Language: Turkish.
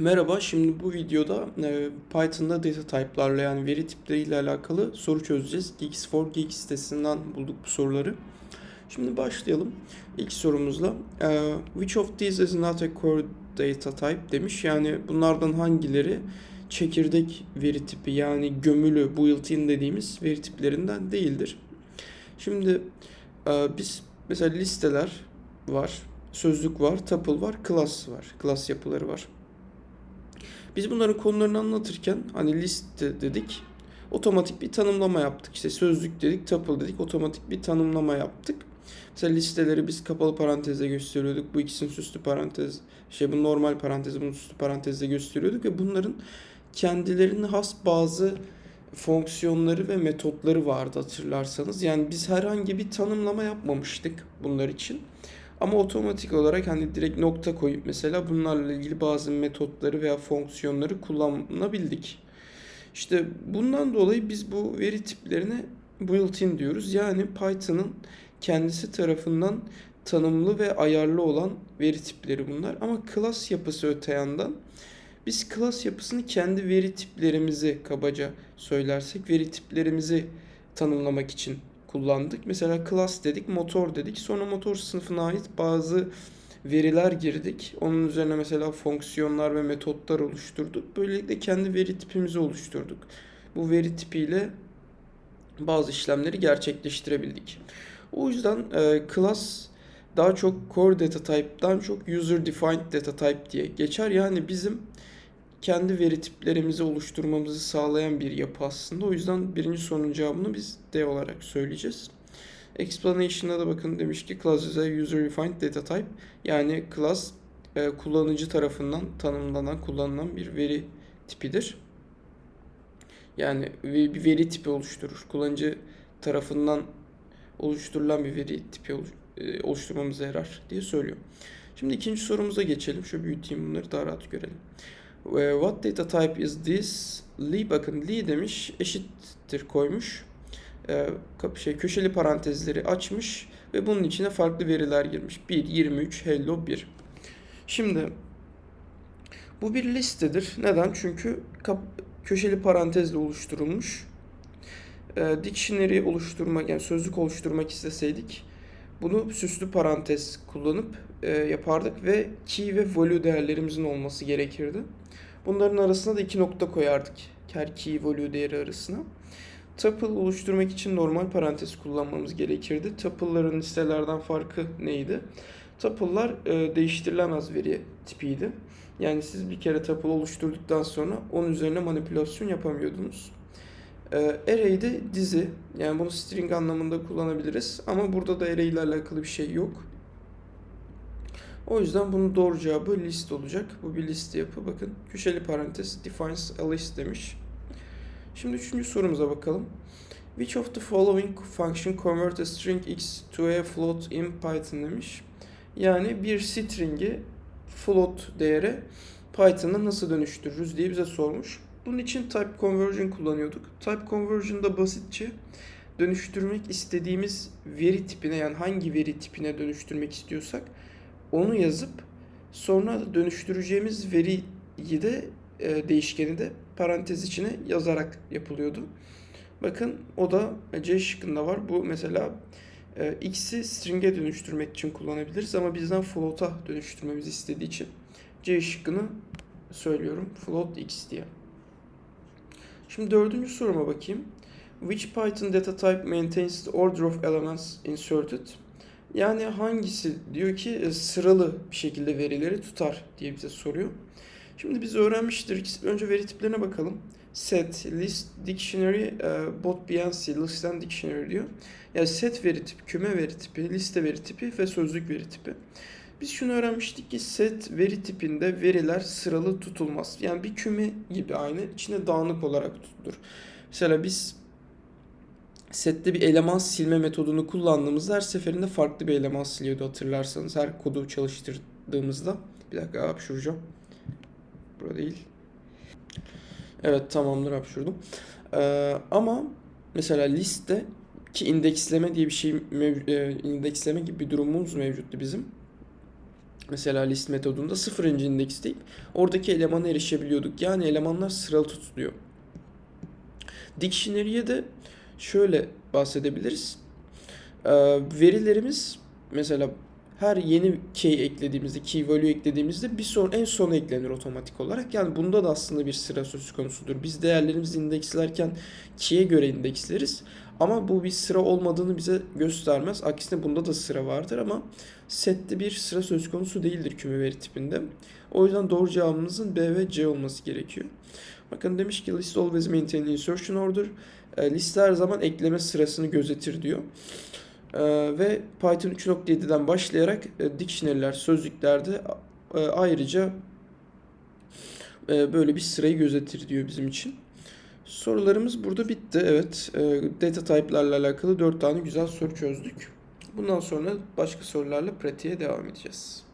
Merhaba, şimdi bu videoda e, Python'da data type'larla yani veri tipleriyle alakalı soru çözeceğiz. Geeks4 Geeks sitesinden bulduk bu soruları. Şimdi başlayalım. İlk sorumuzla e, which of these is not a core data type demiş. Yani bunlardan hangileri çekirdek veri tipi yani gömülü built-in dediğimiz veri tiplerinden değildir. Şimdi e, biz mesela listeler var, sözlük var, tuple var, class var, class yapıları var. Biz bunların konularını anlatırken hani liste dedik. Otomatik bir tanımlama yaptık. İşte sözlük dedik, tuple dedik. Otomatik bir tanımlama yaptık. Mesela listeleri biz kapalı parantezle gösteriyorduk. Bu ikisinin süslü parantez, şey bu normal parantez, bunu süslü parantezle gösteriyorduk ve bunların kendilerine has bazı fonksiyonları ve metotları vardı hatırlarsanız. Yani biz herhangi bir tanımlama yapmamıştık bunlar için. Ama otomatik olarak hani direkt nokta koyup mesela bunlarla ilgili bazı metotları veya fonksiyonları kullanabildik. İşte bundan dolayı biz bu veri tiplerine built-in diyoruz. Yani Python'ın kendisi tarafından tanımlı ve ayarlı olan veri tipleri bunlar. Ama class yapısı öte yandan biz class yapısını kendi veri tiplerimizi kabaca söylersek veri tiplerimizi tanımlamak için kullandık. Mesela class dedik, motor dedik. Sonra motor sınıfına ait bazı veriler girdik. Onun üzerine mesela fonksiyonlar ve metotlar oluşturduk. Böylelikle kendi veri tipimizi oluşturduk. Bu veri tipiyle bazı işlemleri gerçekleştirebildik. O yüzden e, class daha çok core data type'dan çok user defined data type diye geçer. Yani bizim kendi veri tiplerimizi oluşturmamızı sağlayan bir yapı aslında. O yüzden birinci sorunun cevabını biz D olarak söyleyeceğiz. Explanation'da da bakın demiş ki class is a user defined data type. Yani class e, kullanıcı tarafından tanımlanan, kullanılan bir veri tipidir. Yani bir veri tipi oluşturur. Kullanıcı tarafından oluşturulan bir veri tipi e, oluşturmamıza yarar diye söylüyor. Şimdi ikinci sorumuza geçelim. Şu büyüteyim bunları daha rahat görelim. What data type is this? Lee bakın Lee demiş eşittir koymuş. Ee, şey köşeli parantezleri açmış ve bunun içine farklı veriler girmiş. 1, 23, hello 1. Şimdi bu bir listedir. Neden? Çünkü köşeli parantezle oluşturulmuş. Ee, dictionary oluşturmak yani sözlük oluşturmak isteseydik bunu süslü parantez kullanıp e, yapardık ve key ve value değerlerimizin olması gerekirdi. Bunların arasına da iki nokta koyardık. Her key value değeri arasına. Tuple oluşturmak için normal parantez kullanmamız gerekirdi. Tuple'ların listelerden farkı neydi? Tuple'lar e, değiştirilemez veri tipiydi. Yani siz bir kere tuple oluşturduktan sonra onun üzerine manipülasyon yapamıyordunuz. E, array de dizi. Yani bunu string anlamında kullanabiliriz. Ama burada da array ile alakalı bir şey yok. O yüzden bunun doğru cevabı list olacak. Bu bir list yapı. Bakın köşeli parantez defines a list demiş. Şimdi üçüncü sorumuza bakalım. Which of the following function convert a string x to a float in Python demiş. Yani bir string'i float değere Python'a nasıl dönüştürürüz diye bize sormuş. Bunun için type conversion kullanıyorduk. Type conversion'da basitçe dönüştürmek istediğimiz veri tipine yani hangi veri tipine dönüştürmek istiyorsak onu yazıp sonra dönüştüreceğimiz veriyi de e, değişkeni de parantez içine yazarak yapılıyordu. Bakın o da C şıkkında var. Bu mesela e, x'i string'e dönüştürmek için kullanabiliriz ama bizden float'a dönüştürmemizi istediği için C şıkkını söylüyorum. Float x diye. Şimdi dördüncü soruma bakayım. Which Python data type maintains the order of elements inserted? Yani hangisi diyor ki e, sıralı bir şekilde verileri tutar diye bize soruyor. Şimdi biz öğrenmiştir. Önce veri tiplerine bakalım. Set, list, dictionary, e, bot BNC, list and dictionary diyor. Yani set veri tipi, küme veri tipi, liste veri tipi ve sözlük veri tipi. Biz şunu öğrenmiştik ki set veri tipinde veriler sıralı tutulmaz. Yani bir küme gibi aynı içine dağınık olarak tutulur. Mesela biz sette bir eleman silme metodunu kullandığımızda her seferinde farklı bir eleman siliyordu hatırlarsanız. Her kodu çalıştırdığımızda. Bir dakika hapşuracağım. Burada değil. Evet tamamdır hapşurdum. Ee, ama mesela liste ki indeksleme diye bir şey e, indeksleme gibi bir durumumuz mevcuttu bizim. Mesela list metodunda sıfırıncı indeks deyip oradaki elemana erişebiliyorduk. Yani elemanlar sıralı tutuluyor. Dictionary'e de şöyle bahsedebiliriz. Ee, verilerimiz mesela her yeni key eklediğimizde, key value eklediğimizde bir son en sona eklenir otomatik olarak. Yani bunda da aslında bir sıra söz konusudur. Biz değerlerimizi indekslerken key'e göre indeksleriz. Ama bu bir sıra olmadığını bize göstermez. Aksine bunda da sıra vardır ama sette bir sıra söz konusu değildir küme veri tipinde. O yüzden doğru cevabımızın B ve C olması gerekiyor. Bakın demiş ki list always maintain insertion order. E, liste her zaman ekleme sırasını gözetir diyor. E, ve Python 3.7'den başlayarak e, dictionary'ler, sözlüklerde e, ayrıca e, böyle bir sırayı gözetir diyor bizim için. Sorularımız burada bitti. Evet, data type'larla alakalı 4 tane güzel soru çözdük. Bundan sonra başka sorularla pratiğe devam edeceğiz.